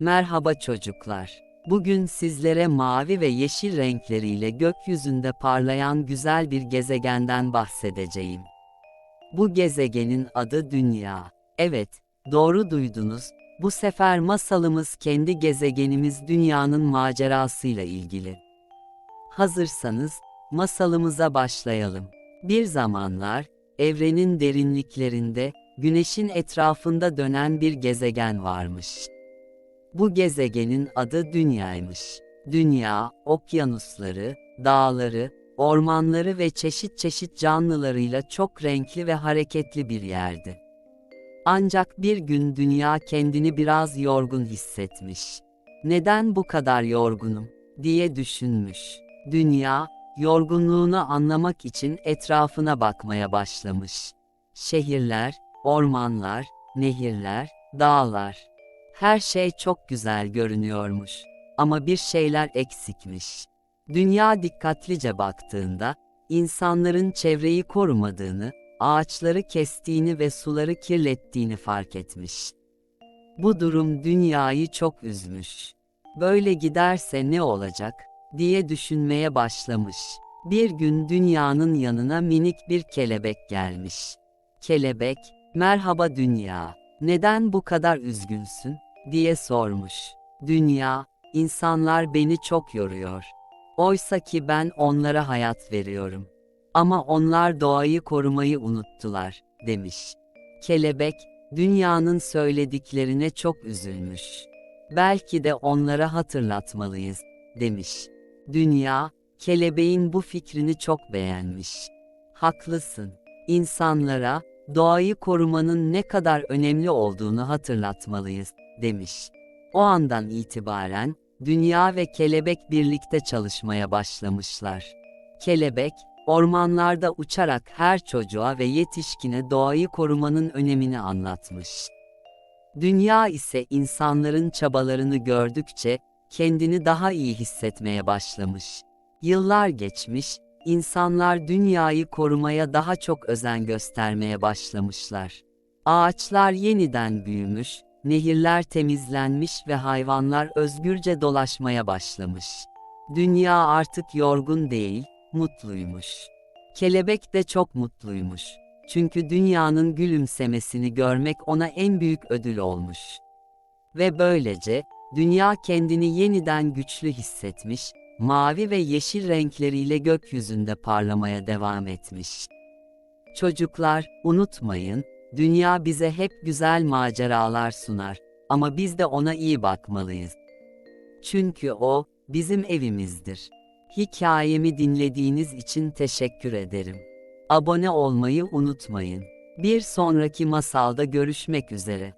Merhaba çocuklar. Bugün sizlere mavi ve yeşil renkleriyle gökyüzünde parlayan güzel bir gezegenden bahsedeceğim. Bu gezegenin adı Dünya. Evet, doğru duydunuz. Bu sefer masalımız kendi gezegenimiz Dünya'nın macerasıyla ilgili. Hazırsanız, masalımıza başlayalım. Bir zamanlar, evrenin derinliklerinde, güneşin etrafında dönen bir gezegen varmış. Bu gezegenin adı Dünya'ymış. Dünya, okyanusları, dağları, ormanları ve çeşit çeşit canlılarıyla çok renkli ve hareketli bir yerdi. Ancak bir gün dünya kendini biraz yorgun hissetmiş. Neden bu kadar yorgunum diye düşünmüş. Dünya, yorgunluğunu anlamak için etrafına bakmaya başlamış. Şehirler, ormanlar, nehirler, dağlar. Her şey çok güzel görünüyormuş. Ama bir şeyler eksikmiş. Dünya dikkatlice baktığında, insanların çevreyi korumadığını, ağaçları kestiğini ve suları kirlettiğini fark etmiş. Bu durum dünyayı çok üzmüş. Böyle giderse ne olacak diye düşünmeye başlamış. Bir gün dünyanın yanına minik bir kelebek gelmiş. Kelebek, "Merhaba dünya. Neden bu kadar üzgünsün?" Diye sormuş. Dünya, insanlar beni çok yoruyor. Oysa ki ben onlara hayat veriyorum. Ama onlar doğayı korumayı unuttular, demiş. Kelebek, dünyanın söylediklerine çok üzülmüş. Belki de onlara hatırlatmalıyız, demiş. Dünya, kelebeğin bu fikrini çok beğenmiş. Haklısın. İnsanlara, doğayı korumanın ne kadar önemli olduğunu hatırlatmalıyız, demiş. O andan itibaren, dünya ve kelebek birlikte çalışmaya başlamışlar. Kelebek, ormanlarda uçarak her çocuğa ve yetişkine doğayı korumanın önemini anlatmış. Dünya ise insanların çabalarını gördükçe, kendini daha iyi hissetmeye başlamış. Yıllar geçmiş, insanlar dünyayı korumaya daha çok özen göstermeye başlamışlar. Ağaçlar yeniden büyümüş, nehirler temizlenmiş ve hayvanlar özgürce dolaşmaya başlamış. Dünya artık yorgun değil, mutluymuş. Kelebek de çok mutluymuş. Çünkü dünyanın gülümsemesini görmek ona en büyük ödül olmuş. Ve böylece, dünya kendini yeniden güçlü hissetmiş, mavi ve yeşil renkleriyle gökyüzünde parlamaya devam etmiş. Çocuklar, unutmayın, dünya bize hep güzel maceralar sunar ama biz de ona iyi bakmalıyız. Çünkü o, bizim evimizdir. Hikayemi dinlediğiniz için teşekkür ederim. Abone olmayı unutmayın. Bir sonraki masalda görüşmek üzere.